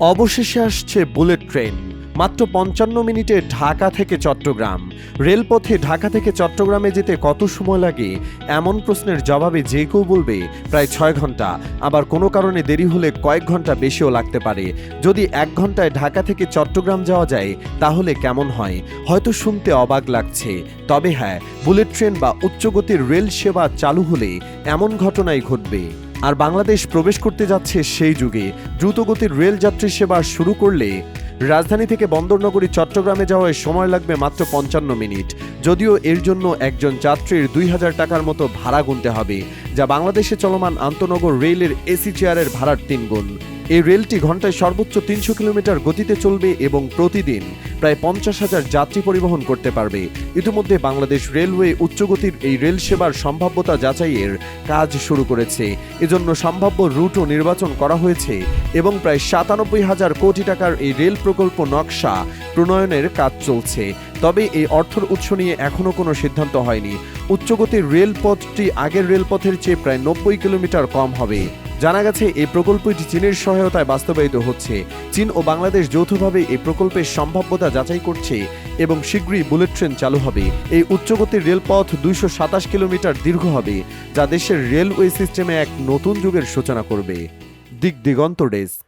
অবশেষে আসছে bullet train, মাত্র পঞ্চান্ন মিনিটে ঢাকা থেকে চট্টগ্রাম। রেলপথে ঢাকা থেকে চট্টগ্রামে যেতে কত সময় লাগে, এমন প্রশ্নের জবাবে যে কেউ বলবে, প্রায় ছয় ঘণ্টা। আবার কোনো কারণে দেরি হলে কয়েক ঘণ্টা বেশিও লাগতে পারে। যদি এক ঘন্টায় ঢাকা থেকে চট্টগ্রাম যাওয়া যায়, তাহলে কেমন হয়? হয়তো শুনতে অবাক লাগছে। তবে হ্যাঁ বুলেট ট্রেন বা উচ্চগতির রেল সেবা চালু হলে এমন ঘটনাই ঘটবে। আর বাংলাদেশ প্রবেশ করতে যাচ্ছে সেই যুগে। দ্রুতগতির রেল যাত্রী সেবা শুরু করলে রাজধানী থেকে বন্দরনগরী চট্টগ্রামে যাওয়ায় সময় লাগবে মাত্র পঞ্চান্ন মিনিট। যদিও এর জন্য একজন যাত্রীর দুই হাজার টাকার মতো ভাড়া গুনতে হবে, যা বাংলাদেশে চলমান আন্তনগর রেলের এসি চেয়ারের ভাড়ার তিন গুণ। এই রেলটি ঘন্টায় সর্বোচ্চ তিনশো কিলোমিটার গতিতে চলবে এবং প্রতিদিন প্রায় পঞ্চাশ হাজার যাত্রী পরিবহন করতে পারবে। ইতিমধ্যে বাংলাদেশ রেলওয়ে উচ্চগতির এই রেল সেবার সম্ভাব্যতা যাচাইয়ের কাজ শুরু করেছে। এজন্য সম্ভাব্য রুটও নির্বাচন করা হয়েছে এবং প্রায় সাতানব্বই হাজার কোটি টাকার এই রেল প্রকল্প নকশা প্রণয়নের কাজ চলছে। তবে এই অর্থর উৎস নিয়ে এখনও কোনো সিদ্ধান্ত হয়নি। উচ্চগতির রেলপথটি আগের রেলপথের চেয়ে প্রায় নব্বই কিলোমিটার কম হবে। জানা গেছে এই প্রকল্পটি চীনের সহায়তায় বাস্তবায়িত হচ্ছে। চীন ও বাংলাদেশ যৌথভাবে এই প্রকল্পের সম্ভাব্যতা যাচাই করছে এবং শীঘ্রই বুলেট ট্রেন চালু হবে। এই উচ্চগতির রেলপথ দুইশো সাতাশ কিলোমিটার দীর্ঘ হবে, যা দেশের রেলওয়ে সিস্টেমে এক নতুন যুগের সূচনা করবে। দিক দিগন্ত ডেস্ক।